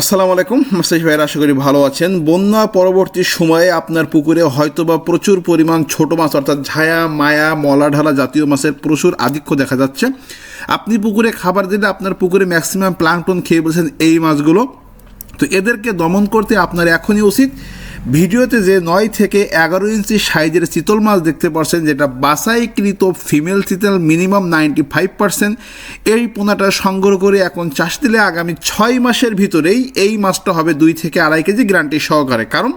আসসালামু আলাইকুম, মাস্টার ভাইয়ের, আশা করি ভালো আছেন। বন্যা পরবর্তী সময়ে আপনার পুকুরে হয়তোবা প্রচুর পরিমাণ ছোট মাছ, অর্থাৎ ঝায়া, মায়া মলা ঢালা জাতীয় মাছের প্রচুর আধিক্য দেখা যাচ্ছে। আপনি পুকুরে খাবার দিলে আপনার পুকুরে ম্যাক্সিমাম প্লাংটন খেয়ে বলছেন এই মাছগুলো। তো এদেরকে দমন করতে আপনার এখনই উচিত ভিডিওতে যে নয় থেকে এগারো ইঞ্চি সাইজের চিতল মাছ দেখতে পাচ্ছেন, যেটা বাসাইকৃত ফিমেল চিতল মিনিমাম নাইনটি ফাইভ পার্সেন্ট। এই পোনাটা সংগ্রহ করে এখন চাষ দিলে আগামী ছয় মাসের ভিতরেই এই মাছটা হবে দুই থেকে আড়াই কেজি গ্যারান্টি সহকারে। কারণ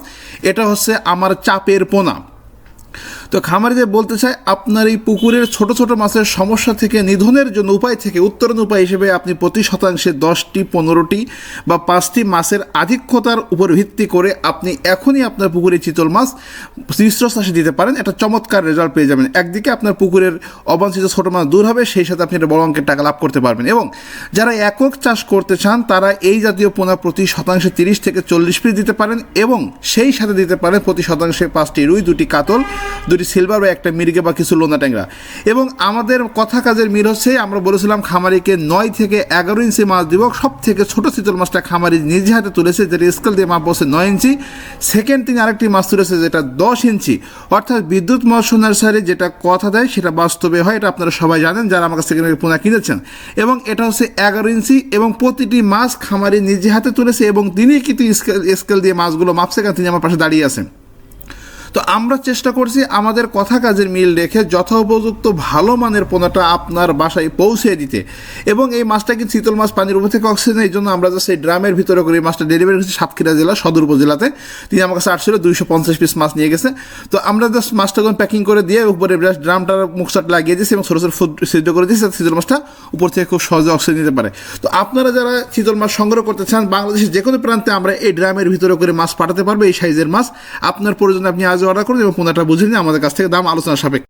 এটা হচ্ছে আমার চাপের পোনা। তো খামারিদের বলতে চাই আপনার এই পুকুরের ছোট ছোট মাছের সমস্যা থেকে, নিধনের জন্য উপায় থেকে, উত্তরণ উপায় হিসেবে আপনি প্রতি শতাংশে দশটি, পনেরোটি বা পাঁচটি মাছের আধিক্যতার উপর ভিত্তি করে আপনি এখনই আপনার পুকুরে চিতল মাছ মিশ্র চাষে দিতে পারেন। একটা চমৎকার রেজাল্ট পেয়ে যাবেন। একদিকে আপনার পুকুরের অবাঞ্ছিত ছোট মাছ দূর হবে, সেই সাথে আপনি একটা বড় অঙ্কের টাকা লাভ করতে পারবেন এবং যারা একক চাষ করতে চান, তারা এই জাতীয় পোনা প্রতি শতাংশে তিরিশ থেকে চল্লিশ পিস দিতে পারেন এবং সেই সাথে দিতে পারেন প্রতি শতাংশে পাঁচটি রুই, দুটি কাতল, দুটি সিলভার বা একটা মির্গে বা কিছু লোনা ট্যাংরা। এবং আমাদের কথা কাজের মিল হচ্ছে, আমরা বলেছিলাম খামারিকে নয় থেকে এগারো ইঞ্চি মাছ দিব সব থেকে ছোট শীতল মাছটা খামারি নিজে হাতে তুলেছে, যেটা স্কেল দিয়ে মাপ বসে নয় ইঞ্চি। সেকেন্ড তিনি আরেকটি মাছ তুলেছে, যেটা দশ ইঞ্চি। অর্থাৎ বিদ্যুৎ মৎস্য নার্সারি যেটা কথা দেয়, সেটা বাস্তবে হয়, এটা আপনারা সবাই জানেন, যারা আমার কাছ থেকে পোনা কিনেছেন। এবং এটা হচ্ছে এগারো ইঞ্চি, এবং প্রতিটি মাছ খামারি নিজে হাতে তুলেছে, এবং তিনি কিন্তু স্কেল স্কেল দিয়ে মাছগুলো মাপছে, কারণ তিনি আমার পাশে দাঁড়িয়ে আছেন। তো আমরা চেষ্টা করছি আমাদের কথা কাজের মিল রেখে যথোপযুক্ত ভালো মানের পোনাটা আপনার বাসায় পৌঁছে দিতে। এবং এই মাছটা কিন্তু শীতল মাছ, পানির উপর থেকে অক্সিজেন, এই জন্য আমরা এই ড্রামের ভিতরে করে এই মাছটা ডেলিভারি করছি সাতক্ষীরা জেলা সদর উপজেলাতে। তিনি আমার কাছে আসছিল, দুইশো পঞ্চাশ পিস মাছ নিয়ে গেছে। তো আমরা জাস্ট মাছটা যখন প্যাকিং করে দিয়ে উপরে ড্রামটার মুখসাট লাগিয়ে দিয়েছি এবং ছোটো ছোটো ফুড সিদ্ধ করে দিয়েছি, যাতে শীতল মাছটা উপর থেকে খুব সহজে অক্সিজেন নিতে পারে। তো আপনারা যারা শীতল মাছ সংগ্রহ করতে চান, বাংলাদেশের যে কোনো প্রান্তে আমরা এই ড্রামের ভিতরে করে মাছ পাঠাতে পারব, এই সাইজের মাছ। আপনার প্রয়োজনে আপনি আজ অর্ডার করুন এবং পনেরোটা বুঝে নিয়ে আমাদের কাছ থেকে দাম আলোচনা সাপেক্ষে।